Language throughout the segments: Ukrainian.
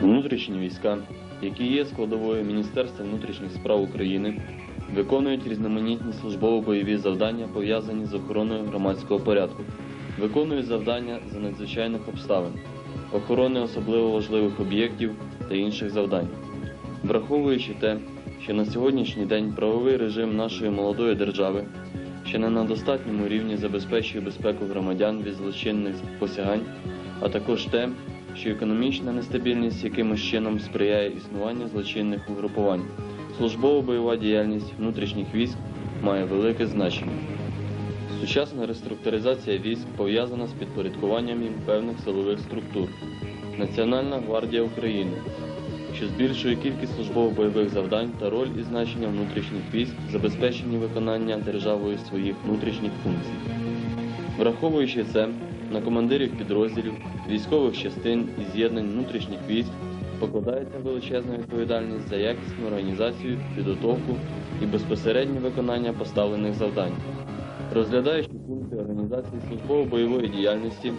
Внутрішні війська, які є складовою Міністерства внутрішніх справ України, виконують різноманітні службово-бойові завдання, пов'язані з охороною громадського порядку, виконують завдання за надзвичайних обставин, охорони особливо важливих об'єктів та інших завдань. Враховуючи те, що на сьогоднішній день правовий режим нашої молодої держави ще не на достатньому рівні забезпечує безпеку громадян від злочинних посягань, а також те, що економічна нестабільність якимось чином сприяє існуванню злочинних угрупувань. Службово-бойова діяльність внутрішніх військ має велике значення. Сучасна реструктуризація військ пов'язана з підпорядкуванням їм певних силових структур. Національна гвардія України, що збільшує кількість службово-бойових завдань та роль і значення внутрішніх військ в забезпеченні виконання державою своїх внутрішніх функцій. Враховуючи це, на командирів підрозділів, військових частин і з'єднань внутрішніх військ покладається величезна відповідальність за якісну організацію, підготовку і безпосереднє виконання поставлених завдань. Розглядаючи пункти організації службово-бойової діяльності,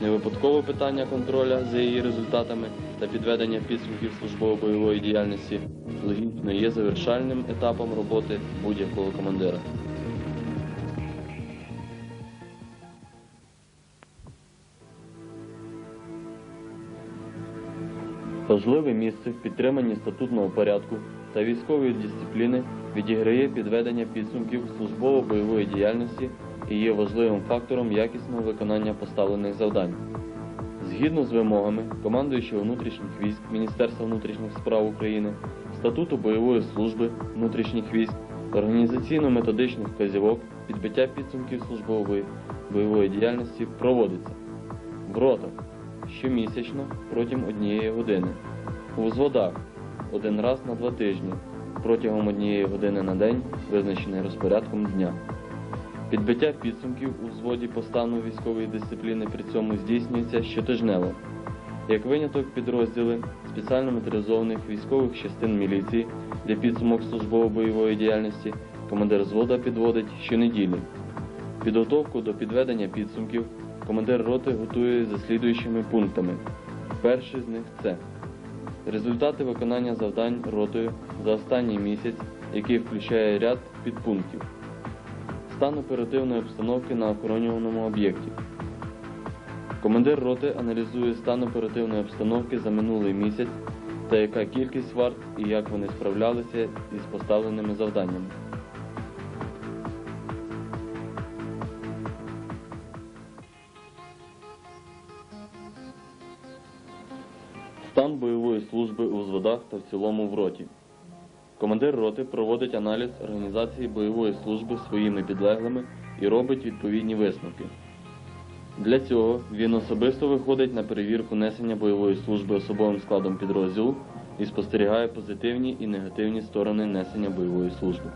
не випадково питання контроля за її результатами та підведення підсумків службово-бойової діяльності логічно є завершальним етапом роботи будь-якого командира. Важливе місце в підтриманні статутного порядку та військової дисципліни відіграє підведення підсумків службово-бойової діяльності і є важливим фактором якісного виконання поставлених завдань. Згідно з вимогами командуючого внутрішніх військ Міністерства внутрішніх справ України, статуту бойової служби внутрішніх військ, організаційно-методичних вказівок, підбиття підсумків службової бойової діяльності проводиться в ротах щомісячно протягом однієї години, у взводах один раз на два тижні протягом однієї години на день, визначений розпорядком дня. Підбиття підсумків у взводі по стану військової дисципліни при цьому здійснюється щотижнево. Як виняток підрозділи спеціально моторизованих військових частин міліції, де підсумок службово-бойової діяльності командир взвода підводить щонеділі. Підготовку до підведення підсумків командир роти готує за слідуючими пунктами. Перший з них це результати виконання завдань ротою за останній місяць, який включає ряд підпунктів. Стан оперативної обстановки на охоронюваному об'єкті. Командир роти аналізує стан оперативної обстановки за минулий місяць та яка кількість варт і як вони справлялися із поставленими завданнями. Та в цілому в роті. Командир роти проводить аналіз організації бойової служби своїми підлеглими і робить відповідні висновки. Для цього він особисто виходить на перевірку несення бойової служби особовим складом підрозділу і спостерігає позитивні і негативні сторони несення бойової служби.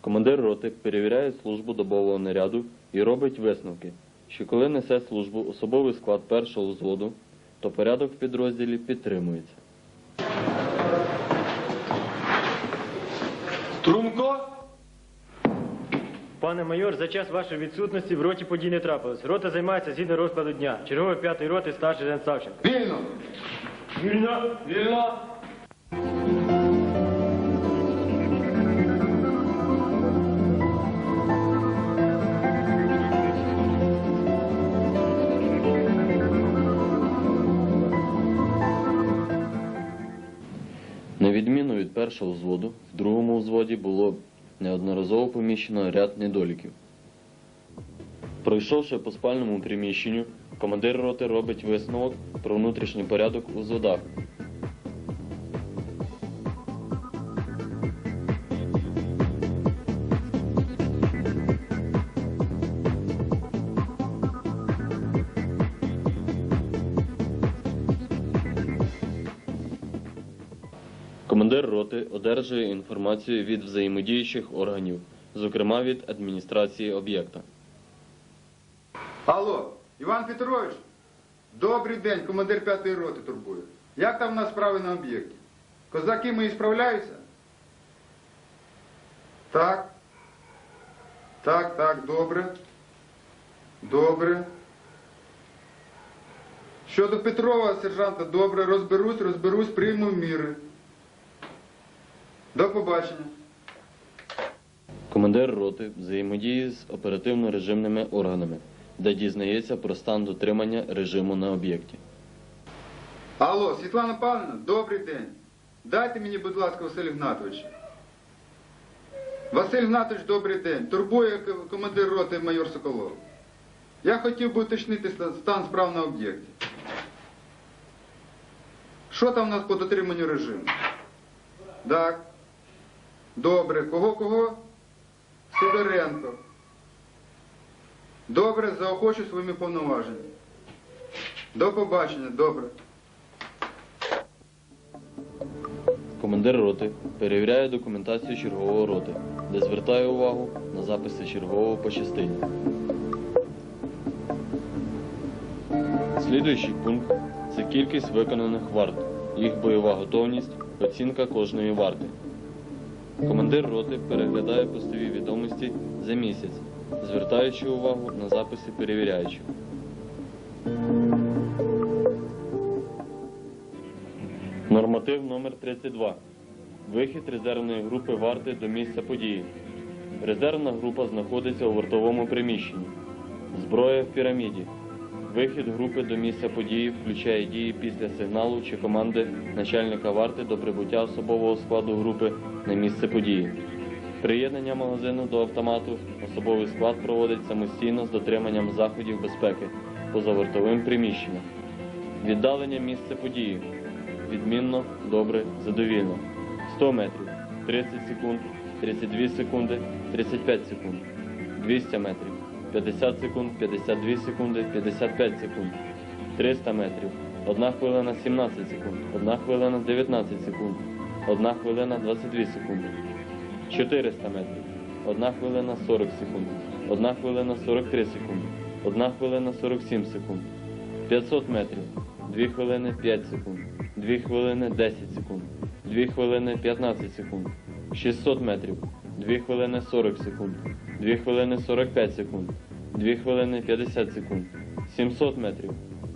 Командир роти перевіряє службу добового наряду і робить висновки, що коли несе службу особовий склад першого взводу, то порядок в підрозділі підтримується. Струнко? Пане майор, за час вашої відсутності в роті подій не трапилось. Рота займається згідно розкладу дня. Черговий п'ятої роти старший Жен Савченко. Вільно. Вільно. Вільно. Першого взводу, в другому взводі було неодноразово поміщено ряд недоліків. Пройшовши по спальному приміщенню, командир роти робить висновок про внутрішній порядок у взводах. Роти одержує інформацію від взаємодіючих органів, зокрема від адміністрації об'єкта. Алло, Іван Петрович, добрий день, командир п'ятої роти турбує. Як там у нас справи на об'єкті? Козаки мої справляються? Так. Так, так, добре. Добре. Щодо Петрова, сержанта, добре, розберусь, розберусь, прийму міри. До побачення. Командир роти взаємодіє з оперативно-режимними органами, де дізнається про стан дотримання режиму на об'єкті. Алло, Світлана Павлівна, добрий день. Дайте мені, будь ласка, Василь Гнатович. Василь Гнатович, добрий день. Турбує командир роти майор Соколов. Я хотів би уточнити стан справ на об'єкті. Що там у нас по дотриманню режиму? Так. Добре. Кого кого? Сидоренко. Добре, заохочу своїми повноваженнями. До побачення, добре. Командир роти перевіряє документацію чергового роти, де звертає увагу на записи чергового по частині. Слідуючий пункт це кількість виконаних варт, їх бойова готовність, оцінка кожної варти. Командир роти переглядає постові відомості за місяць, звертаючи увагу на записи перевіряючих. Норматив номер 32. Вихід резервної групи варти до місця події. Резервна група знаходиться у вартовому приміщенні. Зброя в піраміді. Вихід групи до місця події включає дії після сигналу чи команди начальника варти до прибуття особового складу групи на місце події. Приєднання магазину до автомату особовий склад проводить самостійно з дотриманням заходів безпеки поза вартовим приміщенням. Віддалення місця події. Відмінно, добре, задовільно. 100 метрів, 30 секунд, 32 секунди, 35 секунд. 200 метрів, 50 секунд, 52 секунди, 55 секунд. 300 метрів, 1 хвилина 17 секунд, 1 хвилина 19 секунд, 1 хвилина 22 секунди. 400 метрів, 1 хвилина 40 секунд, 1 хвилина 43 секунди, 1 хвилина 47 секунд. 500 метрів, 2 хвилини 5 секунд, 2 хвилини 10 секунд, 2 хвилини 15 секунд, 600 метрів, 2 хвилини 40 секунд, 2 хвилини 45 секунд, 2 хвилини 50 секунд, 700 метрів,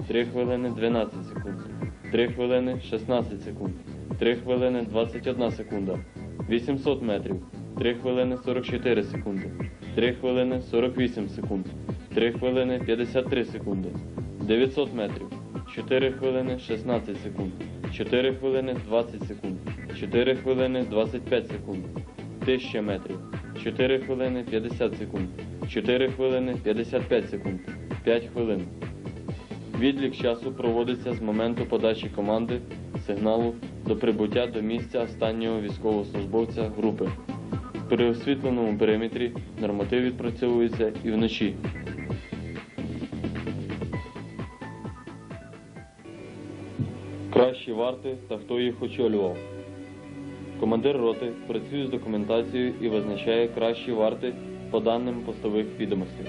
3 хвилини 12 секунд, 3 хвилини 16 секунд, 3 хвилини 21 секунда, 800 метрів, 3 хвилини 44 секунди, 3 хвилини 48 секунд, 3 хвилини 53 секунди, 900 метрів, 4 хвилини 16 секунд, 4 хвилини 20 секунд, 4 хвилини 25 секунд, 1000 метрів, 4 хвилини 50 секунд, 4 хвилини 55 секунд, 5 хвилин. Відлік часу проводиться з моменту подачі команди сигналу до прибуття до місця останнього військовослужбовця групи. При освітленому периметрі норматив відпрацьовується і вночі. Кращі варти та хто їх очолював. Командир роти працює з документацією і визначає кращі варти по даним постових відомостей.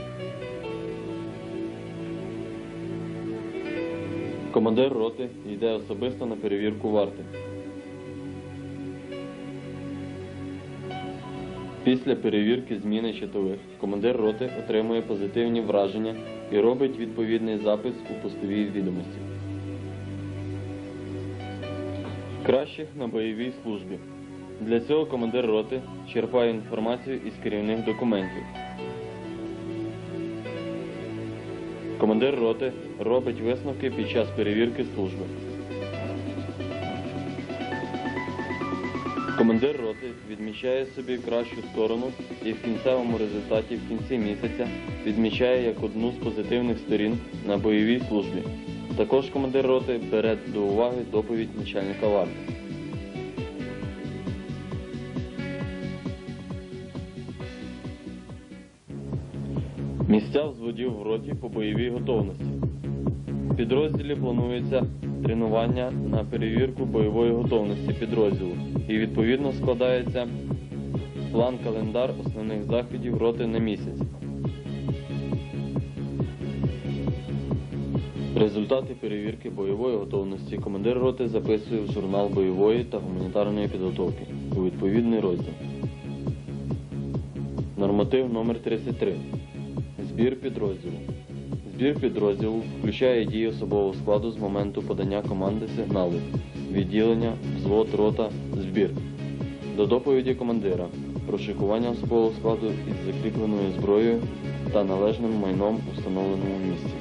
Командир роти йде особисто на перевірку варти. Після перевірки зміни щитових командир роти отримує позитивні враження і робить відповідний запис у постовій відомості. Кращих на бойовій службі. Для цього командир роти черпає інформацію із керівних документів. Командир роти робить висновки під час перевірки служби. Командир роти відмічає собі кращу сторону і в кінцевому результаті в кінці місяця відмічає як одну з позитивних сторін на бойовій службі. Також командир роти бере до уваги доповідь начальника варти. Місця взводів в роті по бойовій готовності. В підрозділі планується тренування на перевірку бойової готовності підрозділу і відповідно складається План календар основних заходів роти на місяць. Результати перевірки бойової готовності командир роти записує в журнал бойової та гуманітарної підготовки у відповідний розділ. Норматив номер 33. Збір підрозділу. Збір підрозділу включає дії особового складу з моменту подання команди сигналу, відділення, взвод, рота, збір. До доповіді командира про шикування особового складу із закріпленою зброєю та належним майном у встановленому місці.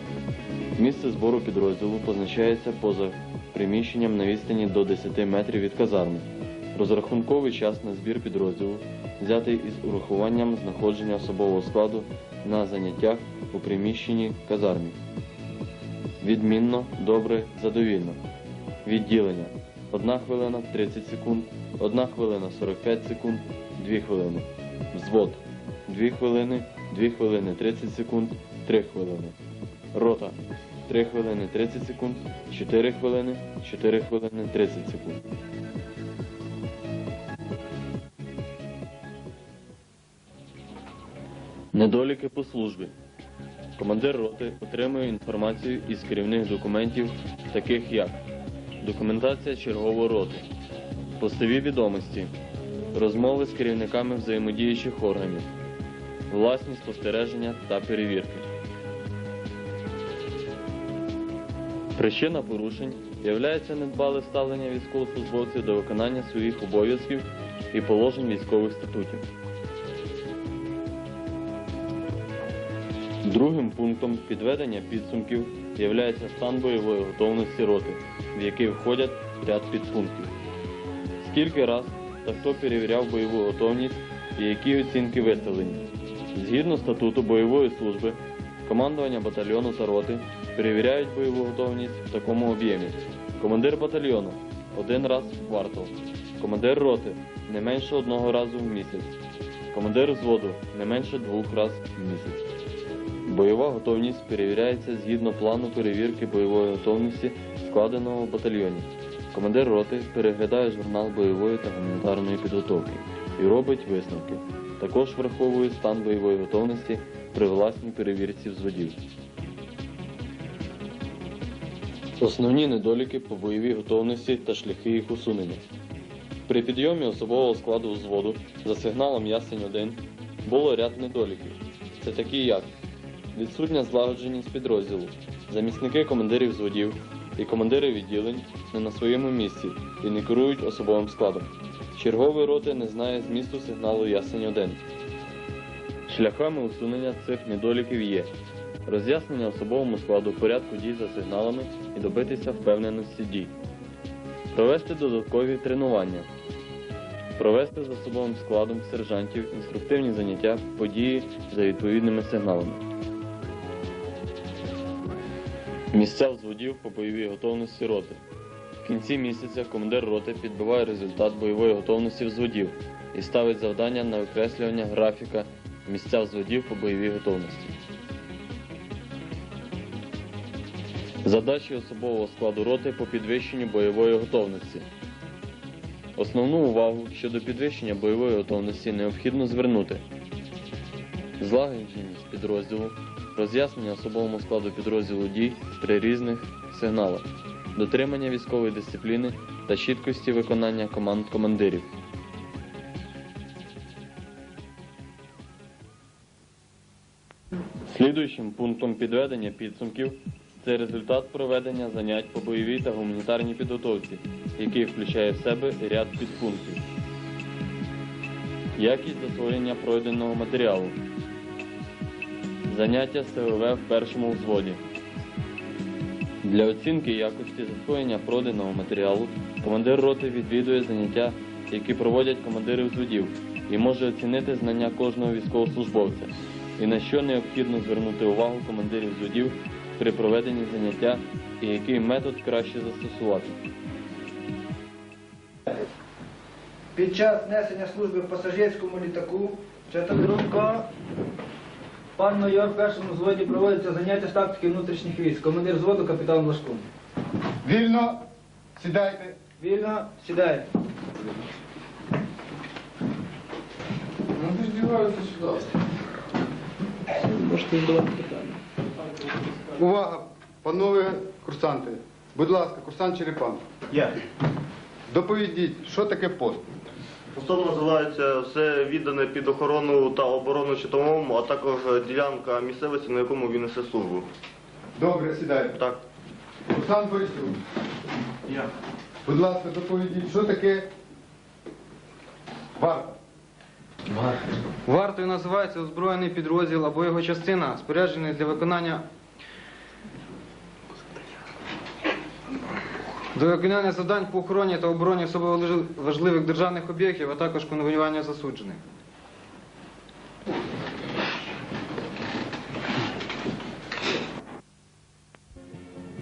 Місце збору підрозділу позначається поза приміщенням на відстані до 10 метрів від казарми. Розрахунковий час на збір підрозділу взятий із урахуванням знаходження особового складу на заняттях у приміщенні казармі. Відмінно, добре, задовільно. Відділення 1 хвилина 30 секунд, 1 хвилина 45 секунд, 2 хвилини. Взвод 2 хвилини, 2 хвилини 30 секунд, 3 хвилини. Рота 3 хвилини 30 секунд, 4 хвилини, 4 хвилини 30 секунд. Недоліки по службі. Командир роти отримує інформацію із керівних документів, таких як документація чергової роти, постові відомості, розмови з керівниками взаємодіючих органів, власні спостереження та перевірки. Причина порушень являється недбале ставлення військовослужбовців до виконання своїх обов'язків і положень військових статутів. Другим пунктом підведення підсумків є стан бойової готовності роти, в який входять ряд підпунктів. Скільки раз та хто перевіряв бойову готовність і які оцінки виставлені. Згідно статуту бойової служби, командування батальйону та роти перевіряють бойову готовність в такому об'ємі. Командир батальйону один раз в квартал, командир роти не менше одного разу в місяць, командир взводу не менше двох разів в місяць. Бойова готовність перевіряється згідно плану перевірки бойової готовності, складеного в батальйоні. Командир роти переглядає журнал бойової та гуманітарної підготовки і робить висновки. Також враховує стан бойової готовності при власній перевірці взводів. Основні недоліки по бойовій готовності та шляхи їх усунення. При підйомі особового складу взводу за сигналом Ясень-1 було ряд недоліків. Це такі як відсутня злагодженість підрозділу, замісники командирів зводів і командири відділень не на своєму місці і не керують особовим складом. Черговий роти не знає змісту сигналу Ясень 1. Шляхами усунення цих недоліків є роз'яснення особовому складу порядку дій за сигналами і добитися впевненості дій, провести додаткові тренування, провести з особовим складом сержантів інструктивні заняття події за відповідними сигналами. Місця взводів по бойовій готовності роти. В кінці місяця командир роти підбиває результат бойової готовності взводів і ставить завдання на викреслювання графіка місця взводів по бойовій готовності. Задачі особового складу роти по підвищенню бойової готовності. Основну увагу щодо підвищення бойової готовності необхідно звернути злагодженість підрозділу, роз'яснення особовому складу підрозділу дій при різних сигналах, дотримання військової дисципліни та чіткості виконання команд командирів. Слідуючим пунктом підведення підсумків це результат проведення занять по бойовій та гуманітарній підготовці, який включає в себе ряд підпунктів. Якість засвоєння пройденого матеріалу. Заняття СВВ в першому взводі. Для оцінки якості засвоєння пройденого матеріалу командир роти відвідує заняття, які проводять командири взводів, і може оцінити знання кожного військовослужбовця, і на що необхідно звернути увагу командирів взводів при проведенні заняття і який метод краще застосувати. Під час несення служби в пасажирському літаку Чатандрунко, пан майор в першому взводі проводиться заняття з тактики внутрішніх військ. Командир взводу капітан Лашкун. Вільно, сідайте. Вільно, сідайте. Ну виздіваються сюди. Можете задавати питання. Увага, панове курсанти. Будь ласка, курсант Черепан. Я. Доповідіть, що таке пост? Постом називається все віддане під охорону та оборону щитовому, а також ділянка місцевості, на якому він несе службу. Добре, сідайте. Так. Курсант Борисюк. Я. Будь ласка, доповідіть, що таке варта? Вартою називається озброєний підрозділ або його частина, споряджений для виконання до виконання завдань по охороні та обороні особливо важливих державних об'єктів, а також конвоювання засуджених.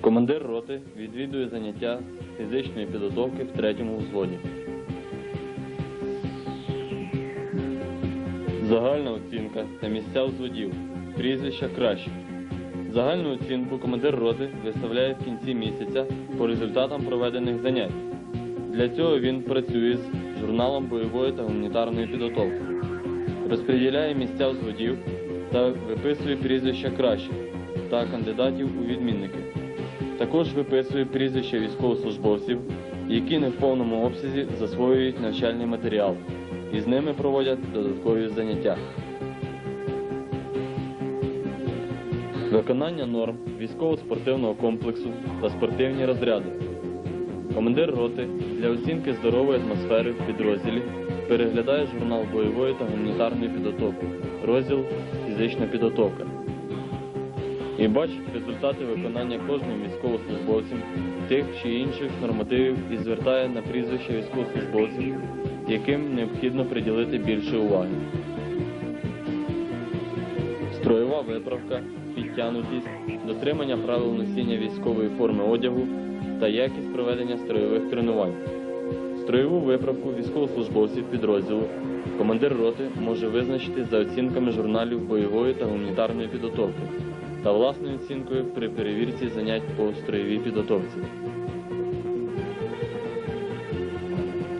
Командир роти відвідує заняття фізичної підготовки в третьому взводі. Загальна оцінка та місця взводів. Прізвища краще. Загальну оцінку командир роти виставляє в кінці місяця по результатам проведених занять. Для цього він працює з журналом бойової та гуманітарної підготовки, розподіляє місця взводів та виписує прізвища кращих та кандидатів у відмінники. Також виписує прізвища військовослужбовців, які не в повному обсязі засвоюють навчальний матеріал і з ними проводять додаткові заняття. Виконання норм військово-спортивного комплексу та спортивні розряди. Командир роти для оцінки здорової атмосфери в підрозділі переглядає журнал бойової та гуманітарної підготовки, розділ фізична підготовка і бачить результати виконання кожним військовослужбовцем тих чи інших нормативів і звертає на прізвища військовослужбовців, яким необхідно приділити більше уваги. Строєва виправка, підтягнутість, дотримання правил носіння військової форми одягу та якість проведення строєвих тренувань. Строєву виправку військовослужбовців підрозділу командир роти може визначити за оцінками журналів бойової та гуманітарної підготовки та власною оцінкою при перевірці занять по строєвій підготовці.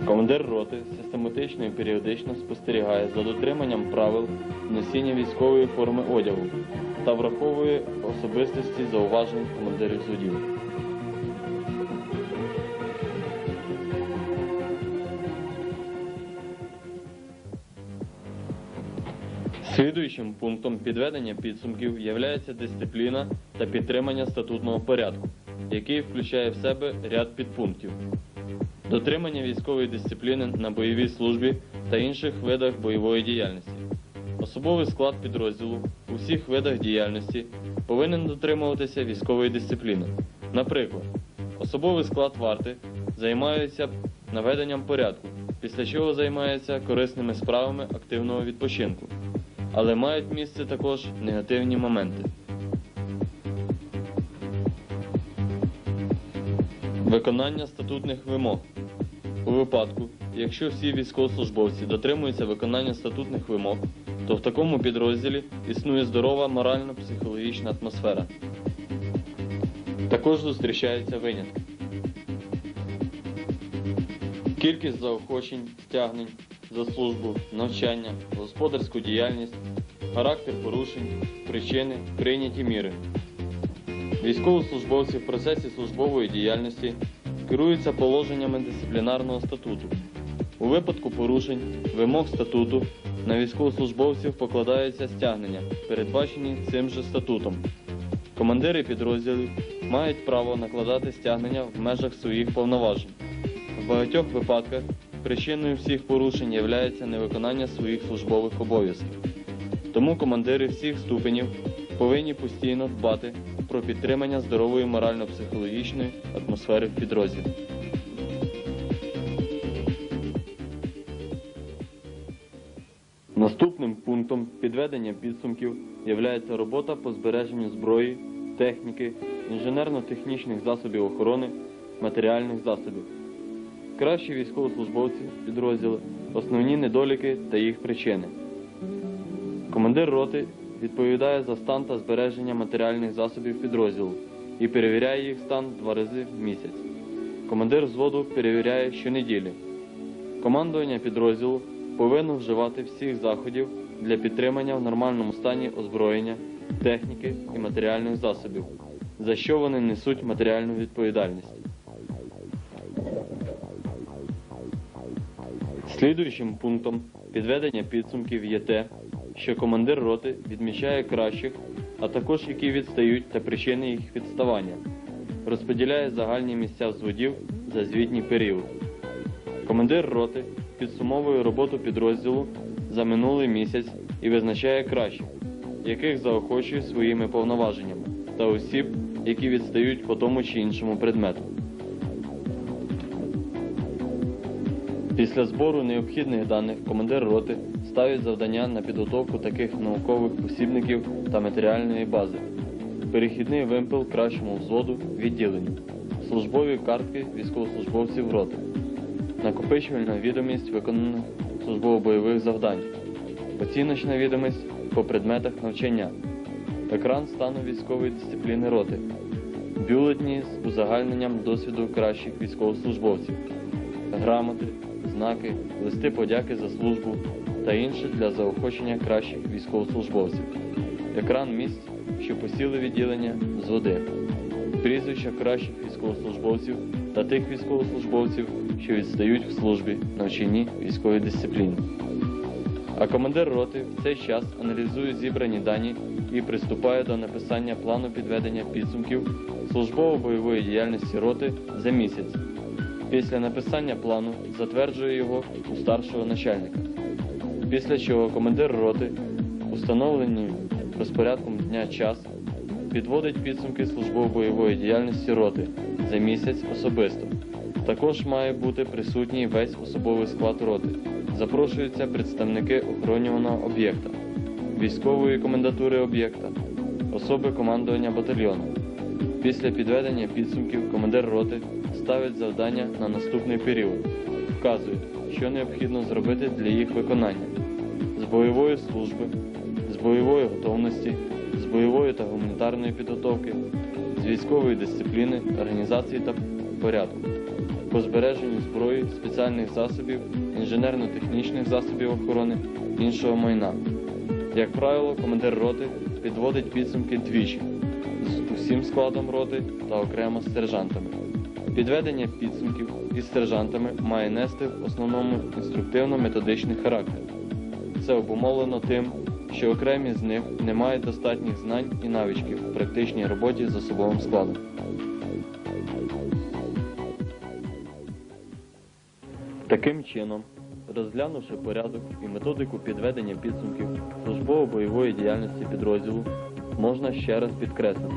Командир роти систематично і періодично спостерігає за дотриманням правил носіння військової форми одягу та враховує особистості зауважень командирів судів. Слідуючим пунктом підведення підсумків є дисципліна та підтримання статутного порядку, який включає в себе ряд підпунктів. Дотримання військової дисципліни на бойовій службі та інших видах бойової діяльності. Особовий склад підрозділу у всіх видах діяльності повинен дотримуватися військової дисципліни. Наприклад, особовий склад варти займається наведенням порядку, після чого займається корисними справами активного відпочинку. Але мають місце також негативні моменти. Виконання статутних вимог. У випадку, якщо всі військовослужбовці дотримуються виконання статутних вимог, то в такому підрозділі існує здорова морально-психологічна атмосфера. Також зустрічаються винятки. Кількість заохочень, стягнень за службу, навчання, господарську діяльність, характер порушень, причини, прийняті міри. Військовослужбовці в процесі службової діяльності керуються положеннями дисциплінарного статуту. У випадку порушень вимог статуту на військовослужбовців покладаються стягнення, передбачені цим же статутом. Командири підрозділів мають право накладати стягнення в межах своїх повноважень. В багатьох випадках причиною всіх порушень є невиконання своїх службових обов'язків. Тому командири всіх ступенів повинні постійно дбати про підтримання здорової морально-психологічної атмосфери в підрозділі. Пунктом підведення підсумків є робота по збереженню зброї, техніки, інженерно-технічних засобів охорони, матеріальних засобів. Кращі військовослужбовці підрозділу, основні недоліки та їх причини. Командир роти відповідає за стан та збереження матеріальних засобів підрозділу і перевіряє їх стан два рази в місяць. Командир взводу перевіряє щонеділі. Командування підрозділу повинно вживати всіх заходів для підтримання в нормальному стані озброєння, техніки і матеріальних засобів, за що вони несуть матеріальну відповідальність. Слідуючим пунктом підведення підсумків є те, що командир роти відмічає кращих, а також які відстають та причини їх відставання, розподіляє загальні місця взводів за звітній період. Командир роти підсумовує роботу підрозділу за минулий місяць і визначає кращих, яких заохочує своїми повноваженнями, та осіб, які відстають по тому чи іншому предмету. Після збору необхідних даних командир роти ставить завдання на підготовку таких наукових посібників та матеріальної бази, перехідний вимпел кращому взводу відділенню, службові картки військовослужбовців роти, накопичувальна відомість виконаних службово-бойових завдань, оціночна відомість по предметах навчання, екран стану військової дисципліни роти, бюлетні з узагальненням досвіду кращих військовослужбовців грамоти, знаки, листи подяки за службу та інше для заохочення кращих військовослужбовців, екран місць, що посіли відділення зводи, прізвища кращих військовослужбовців та тих військовослужбовців, що відстають в службі, навчанні військової дисципліни. А командир роти в цей час аналізує зібрані дані і приступає до написання плану підведення підсумків службово-бойової діяльності роти за місяць. Після написання плану затверджує його у старшого начальника. Після чого командир роти, установлені розпорядком дня час, підводить підсумки службово-бойової діяльності роти за місяць особисто. Також має бути присутній весь особовий склад роти. Запрошуються представники охоронюваного об'єкта, військової комендатури об'єкта, особи командування батальйону. Після підведення підсумків командир роти ставить завдання на наступний період, вказує, що необхідно зробити для їх виконання з бойової служби, з бойової готовності, з бойової та гуманітарної підготовки, з військової дисципліни, організації та порядку, по збереженню зброї, спеціальних засобів, інженерно-технічних засобів охорони, іншого майна. Як правило, командир роти підводить підсумки двічі з усім складом роти та окремо з сержантами. Підведення підсумків із сержантами має нести в основному інструктивно-методичний характер. Це обумовлено тим, що окремі з них не мають достатніх знань і навичків в практичній роботі з особовим складом. Таким чином, розглянувши порядок і методику підведення підсумків службово-бойової діяльності підрозділу, можна ще раз підкреслити,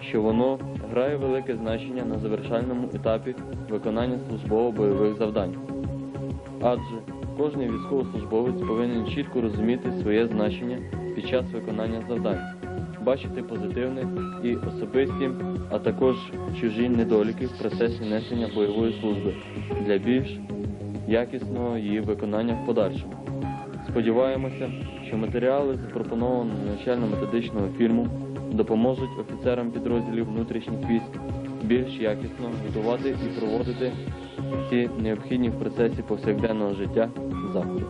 що воно грає велике значення на завершальному етапі виконання службово-бойових завдань. Адже кожний військовослужбовець повинен чітко розуміти своє значення під час виконання завдань, бачити позитивне і особисті, а також чужі недоліки в процесі несення бойової служби для більш якісного її виконання в подальшому. Сподіваємося, що матеріали запропоновані навчально-методичного фільму допоможуть офіцерам підрозділів внутрішніх військ більш якісно готувати і проводити ці необхідні в процесі повсякденного життя заходи.